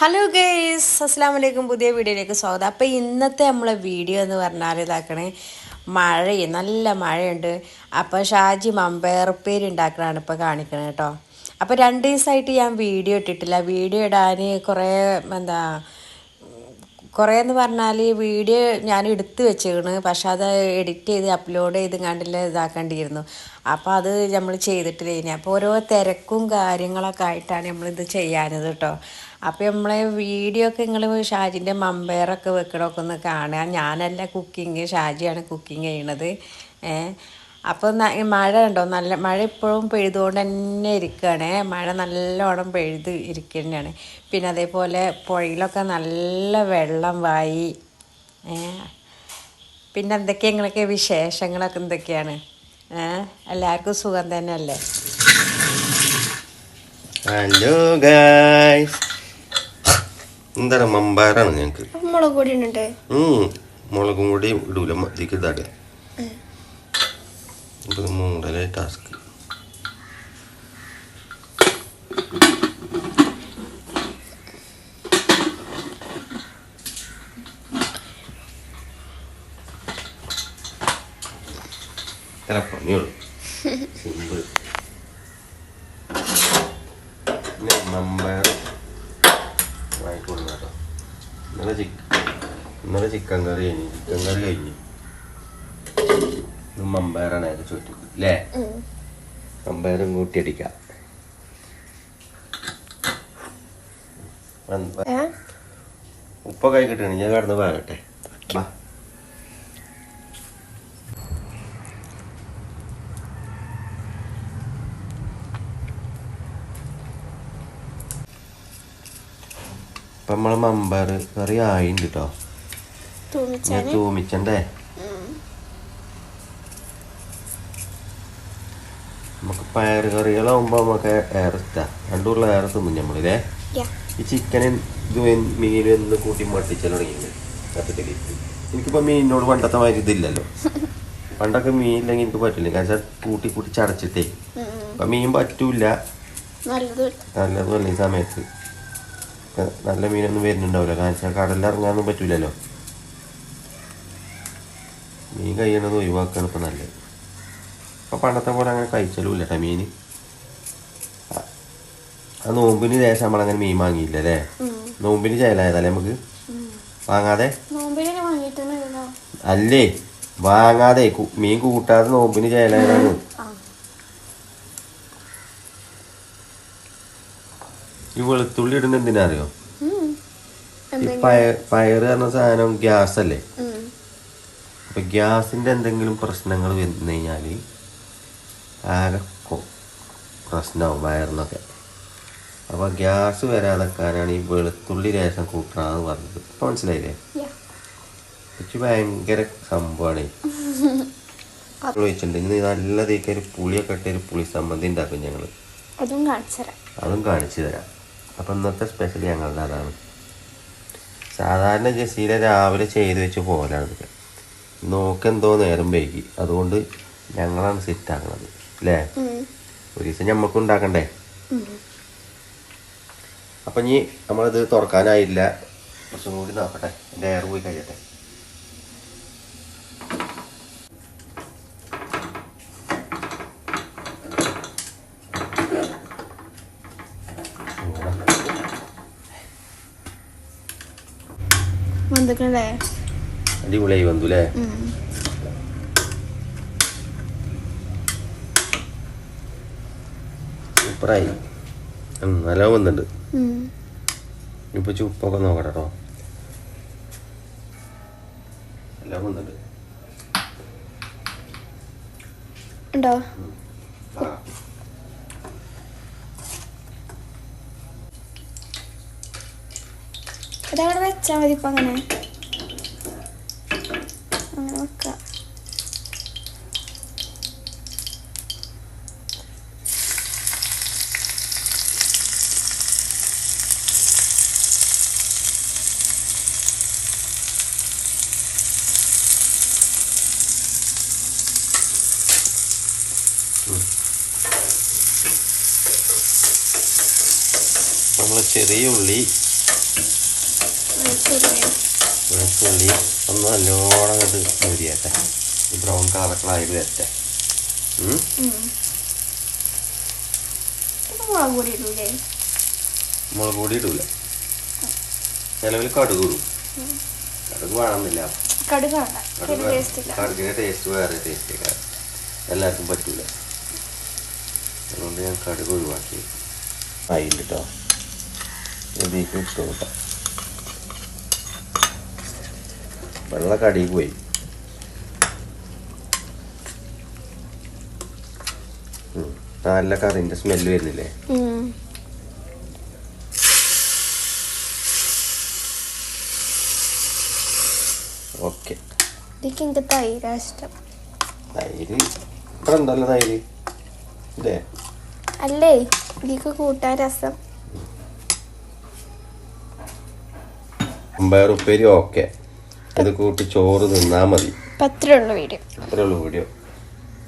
Hello guys അസ്സാം വലൈക്കും പുതിയ വീഡിയോയിലേക്ക് സ്വാഗതം. അപ്പോൾ ഇന്നത്തെ നമ്മളെ വീഡിയോ എന്ന് പറഞ്ഞാൽ ഇതാക്കണേ മഴയും നല്ല മഴയുണ്ട്. അപ്പോൾ ഷാജി മമ്പയർപ്പേര് ഉണ്ടാക്കണതാണ് ഇപ്പോൾ കാണിക്കണത് കേട്ടോ. അപ്പോൾ രണ്ട് ദിവസമായിട്ട് ഞാൻ വീഡിയോ ഇട്ടിട്ടില്ല. വീഡിയോ ഇടാൻ കുറേ എന്താ കുറേ എന്ന് പറഞ്ഞാൽ വീഡിയോ ഞാൻ എടുത്ത് വെച്ചേക്കണ്. പക്ഷെ അത് എഡിറ്റ് ചെയ്ത് അപ്ലോഡ് ചെയ്ത് കണ്ടില്ല ഇതാക്കേണ്ടിയിരുന്നു. അപ്പോൾ അത് നമ്മൾ ചെയ്തിട്ടില്ല ഇനി. അപ്പോൾ ഓരോ തിരക്കും കാര്യങ്ങളൊക്കെ ആയിട്ടാണ് നമ്മളിത് ചെയ്യാനത് കേട്ടോ. അപ്പോൾ നമ്മളെ വീഡിയോ ഒക്കെ നിങ്ങൾ ഷാജിന്റെ മമ്പയറൊക്കെ വെക്കണമൊക്കെ ഒന്ന് കാണുക. ഞാനല്ല കുക്കിങ് ഷാജിയാണ് കുക്കിങ് ചെയ്യണത്. അപ്പോൾ മഴ ഉണ്ടോ? നല്ല മഴ ഇപ്പോഴും പെയ്തുകൊണ്ട് തന്നെ ഇരിക്കുകയാണ് മഴ നല്ലോണം പെയ്ത് ഇരിക്കുന്നതാണ് പിന്നെ അതേപോലെ പുഴയിലൊക്കെ നല്ല വെള്ളം വായി. പിന്നെ എന്തൊക്കെയാണ് നിങ്ങളൊക്കെ വിശേഷങ്ങളൊക്കെ എന്തൊക്കെയാണ്? എല്ലാവർക്കും സുഖം തന്നെയല്ലേ? ഹലോ ഗായ്സ് എന്താണ് മമ്പാരാണ് ഞങ്ങക്ക്? മുളക് പൊടി ഉണ്ട് മുളകും കൂടി ഇടൂല മതിക്ക് ഇതാടെ ഇത് മൂടലെ ടാസ്ക് പണിയുള്ളൂ. സിമ്പിൾ മമ്പയർ വാങ്ങിക്കൊള്ളു കേട്ടോ ഇന്നലെ ചിക്കൻ ഇന്നലെ ചിക്കൻ കറി കഴിഞ്ഞു ചിക്കൻ കറി കഴിഞ്ഞു ഇന്ന് അമ്പയറാണ് അല്ലേ അമ്പയറും കൂട്ടി അടിക്കാം ഉപ്പൊക്കെ കിട്ടണ ഞാൻ കടന്ന് വാങ്ങട്ടെ ഇപ്പൊ നമ്മൾ മമ്പാർ കറി ആയിണ്ട് കേട്ടോ തൂമിച്ചണ്ടേ? നമുക്ക് പയർ കറികളാവുമ്പോ നമുക്ക് ഏറെ ഇഷ്ടാ. രണ്ടുള്ള ഏറെ തിന്നും നമ്മളില്ലേ ഈ ചിക്കനും ഇത് മീനും എന്ന് കൂട്ടി മട്ടിച്ചാൽ തുടങ്ങിയിട്ടുണ്ട് സത്യത്തിൽ എനിക്കിപ്പോ മീനിനോട് പണ്ടത്തെ മാതിരി ഇതില്ലല്ലോ. പണ്ടൊക്കെ മീനില്ലെങ്കിൽ എനിക്ക് പറ്റില്ല കാരണം കൂട്ടി കൂട്ടി ചടച്ചിട്ടേ. അപ്പൊ മീൻ പറ്റൂല. നല്ലത് നല്ലതുമല്ല ഈ സമയത്ത്. നല്ല മീനൊന്നും വരുന്നുണ്ടാവില്ല. കാരണം വെച്ചാൽ കടലിറങ്ങാനൊന്നും പറ്റൂലല്ലോ. മീൻ കഴിയണത് ഒഴിവാക്കുകയാണ് ഇപ്പം നല്ലത്. ഇപ്പം പണ്ടത്തെ പോലെ അങ്ങനെ കഴിച്ചാലും ഇല്ല കേട്ടോ മീൻ ആ- നോമ്പിന് ശേഷം നമ്മളങ്ങനെ മീൻ വാങ്ങിയില്ല അല്ലേ. നോമ്പിന് ചേലായതല്ലേ നമുക്ക്? വാങ്ങാതെ? അല്ലേ? വാങ്ങാതെ മീൻ കൂട്ടാതെ നോമ്പിന് ചേലായതാണ് ആ ഈ വെളുത്തുള്ളി ഇടുന്ന എന്തിനാ അറിയോ. ഈ പയർ പറഞ്ഞ സാധനം ഗ്യാസ് അല്ലേ. അപ്പൊ ഗ്യാസിന്റെ എന്തെങ്കിലും പ്രശ്നങ്ങൾ വന്നു കഴിഞ്ഞാൽ ആകെ പ്രശ്നമാവും വയറിനൊക്കെ. അപ്പൊ ഗ്യാസ് വരാതെക്കാനാണ് ഈ വെളുത്തുള്ളി രേഷം കൂട്ടണമെന്ന് പറഞ്ഞത്. ഇപ്പൊ മനസ്സിലായില്ലേ. എനിക്ക് ഭയങ്കര സംഭവമാണ് ചോദിച്ചിട്ടുണ്ട് ഇന്ന് നല്ല തീക്ക ഒരു പുളിയൊക്കെ ഇട്ടൊരു പുളി സംബന്ധി ഉണ്ടാക്കും ഞങ്ങൾ. അതും കാണിച്ചു തരാം. അപ്പം ഇന്നത്തെ സ്പെഷ്യൽ ഞങ്ങളുടെ അതാണ്. സാധാരണ ജസീല രാവിലെ ചെയ്ത് വെച്ച് പോകലാണ് ഇതൊക്കെ നോക്കെന്തോ നേരം വൈകി. അതുകൊണ്ട് ഞങ്ങളാണ് സെറ്റ് ആക്കണത്. അല്ലേ ഒരു ദിവസം ഞമ്മക്ക് ഉണ്ടാക്കണ്ടേ. അപ്പം ഇനി നമ്മളിത് തുറക്കാനായില്ല. കുറച്ചും കൂടി നോക്കട്ടെ. എന്റെ എയർ പോയി കഴിയട്ടെ. വന്നിക്കണല്ലേ? അടിപൊളിയായി വന്നു അല്ലേ. സൂപ്പറായി. നല്ല വന്നിട്ടുണ്ട്. ഇപ്പൊ ചുപ്പൊക്കെ നോക്കട്ടെ കേട്ടോ എല്ലാം വന്നിട്ടുണ്ട്. ഉണ്ടോ? ഇതവിടെ വെച്ചാൽ മതി ഇപ്പൊ അങ്ങനെ. അങ്ങനെ വെക്കാം. നമ്മൾ ചെറിയ ഉള്ളി വെളുത്തുള്ളി ഒന്ന് നല്ലോണം കണ്ട് മുരിയട്ടെ ഈ ബ്രൗൺ കളറൊക്കെ വരട്ടെ. മുളക് പൊടി ഇടൂലേ? ചിലവിൽ കടുക് ഇടും. കടുക് വേണമെന്നില്ല. കടുകിന്റെ ടേസ്റ്റ് ഇല്ല. കടുകിന്റെ ടേസ്റ്റ് വേറെ ടേസ്റ്റ് എല്ലാവർക്കും പറ്റൂല. അതുകൊണ്ട് ഞാൻ കടുക് ഒഴിവാക്കി. അതിൽ കേട്ടോ ഇതിലേക്ക് ഇട്ട് നോക്കാം വെള്ള അടിയിൽ പോയി. നല്ല കറിന്റെ സ്മെല്ല് വരുന്നില്ലേ. ഓക്കെ. എനിക്ക് തൈരാ ഇഷ്ടം. തൈര്? ഇത്ര ഉണ്ടല്ലോ തൈര്? ഇതേ അല്ലേ? ഇതിക്ക് കൂട്ടാൻ രസം. അമ്പയർ ഉപ്പേരി ഓക്കെ. ഇത് കൂട്ടി ചോറ് തിന്നാൽ മതി. വീഡിയോ. അത്രേ ഉള്ളൂ വീഡിയോ.